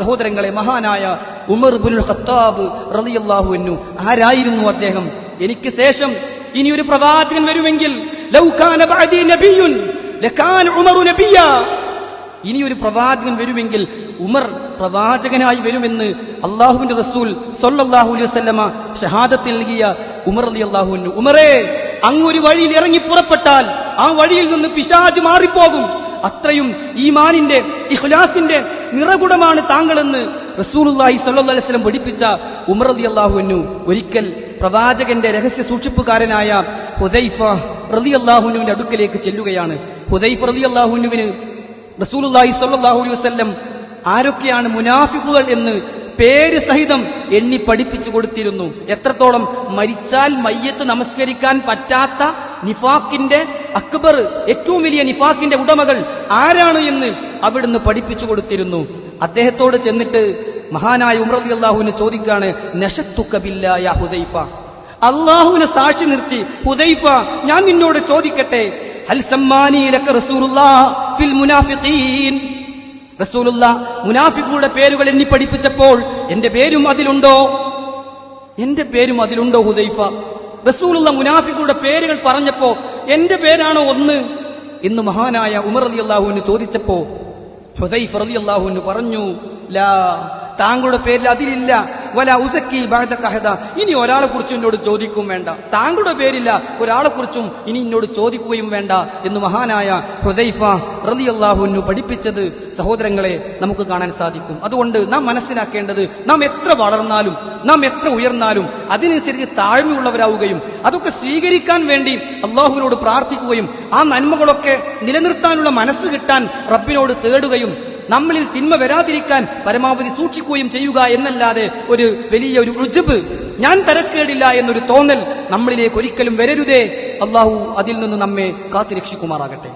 സഹോദരങ്ങളെ മഹാനായ ഉമർ ബുൽ ഖത്താബ് റളിയല്ലാഹു അൻഹു ആരായിരുന്നു അദ്ദേഹം? എനിക്ക് ശേഷം ഇനി ഒരു പ്രവാചകൻ വരുമെങ്കിൽ ലകാന ഉമറു നബിയാ. ഇനി ഒരു പ്രവാചകൻ വരുമെങ്കിൽ ഉമർ പ്രവാചകനായി വരുമെന്ന് അള്ളാഹുവിന്റെ റസൂൽ സൊല്ലാഹു അലൈഹി വസല്ലമ ഷഹാദത്തിൽ നൽകിയ ഉമർ റളിയല്ലാഹു അൻഹു. ഉമറേ അങ്ങൊരു വഴിയിൽ ഇറങ്ങി പുറപ്പെട്ടാൽ ആ വഴിയിൽ നിന്ന് പിശാജ് മാറിപ്പോകും. അത്രയും ഈമാനിന്റെ ഇഖ്ലാസിന്റെ നിറകുടമാണ് താങ്കളെന്ന് റസൂലുള്ളാഹി സല്ലാസ്ലം അലൈഹി പഠിപ്പിച്ച റളിയല്ലാഹു അൻഹു. ഒരിക്കൽ പ്രവാചകന്റെ രഹസ്യ സൂക്ഷിപ്പുകാരനായ ഹുദൈഫ റളിയല്ലാഹുവിന്റെ അടുക്കലേക്ക് ചെല്ലുകയാണ്. ഹുദൈഫ റതി റസൂലുള്ളാഹി സ്വല്ലല്ലാഹു അലൈഹി വസല്ലം ആരൊക്കെയാണ് മുനാഫിഖുകൾ എന്ന് പേര് സഹിതം എണ്ണി പഠിപ്പിച്ചു കൊടുത്തിരുന്നു. എത്രത്തോളം മരിച്ചാൽ മയ്യത്ത് നമസ്കരിക്കാൻ പറ്റാത്ത നിഫാക്കിന്റെ അക്ബർ ഏറ്റവും വലിയ നിഫാക്കിന്റെ ഉടമകൾ ആരാണ് എന്ന് അവിടുന്ന് പഠിപ്പിച്ചു കൊടുത്തിരുന്നു. അദ്ദേഹത്തോട് ചെന്നിട്ട് മഹാനായ ഉമർ അള്ളാഹുവിനെ ചോദിക്കാണ് ഹുദൈഫ? അള്ളാഹുവിനെ സാക്ഷി നിർത്തി ഹുദൈഫ ഞാൻ നിന്നോട് ചോദിക്കട്ടെ മുനാഫിക്കുകളുടെ പേരുകൾ എണ്ണി പഠിപ്പിച്ചപ്പോൾ എന്റെ പേരും അതിലുണ്ടോ? എന്റെ പേരും അതിലുണ്ടോ ഹുദൈഫ? റസൂലുള്ള മുനാഫിക്കുകളുടെ പേരുകൾ പറഞ്ഞപ്പോ എന്റെ പേരാണോ ഒന്ന് എന്ന് മഹാനായ ഉമർ അലി അള്ളാഹുവിന് ചോദിച്ചപ്പോ ഹുസൈഫ് അലി അള്ളാഹുവിന് പറഞ്ഞു ലാ താങ്കളുടെ പേരിൽ അതിലില്ല. ഇനി ഒരാളെ കുറിച്ചും എന്നോട് ചോദിക്കും വേണ്ട. താങ്കളുടെ പേരില്ല ഒരാളെ കുറിച്ചും ഇനി എന്നോട് ചോദിക്കുകയും വേണ്ട എന്ന് മഹാനായ ഹുദൈഫ റലി അള്ളാഹുവിനു പഠിപ്പിച്ചത് സഹോദരങ്ങളെ നമുക്ക് കാണാൻ സാധിക്കും. അതുകൊണ്ട് നാം മനസ്സിലാക്കേണ്ടത് നാം എത്ര വളർന്നാലും നാം എത്ര ഉയർന്നാലും അതിനനുസരിച്ച് താഴ്മയുള്ളവരാവുകയും അതൊക്കെ സ്വീകരിക്കാൻ വേണ്ടി അള്ളാഹുവിനോട് പ്രാർത്ഥിക്കുകയും ആ നന്മകളൊക്കെ നിലനിർത്താനുള്ള മനസ്സ് കിട്ടാൻ റബ്ബിനോട് തേടുകയും നമ്മളിൽ തിന്മ വരാതിരിക്കാൻ പരമാവധി സൂക്ഷിക്കുകയും ചെയ്യുക എന്നല്ലാതെ ഒരു വലിയ ഒരു രുജുബ് ഞാൻ തരക്കേടില്ല എന്നൊരു തോന്നൽ നമ്മളിലേക്ക് ഒരിക്കലും വരരുതേ. അള്ളാഹു അതിൽ നിന്ന് നമ്മെ കാത്തുരക്ഷിക്കുമാറാകട്ടെ.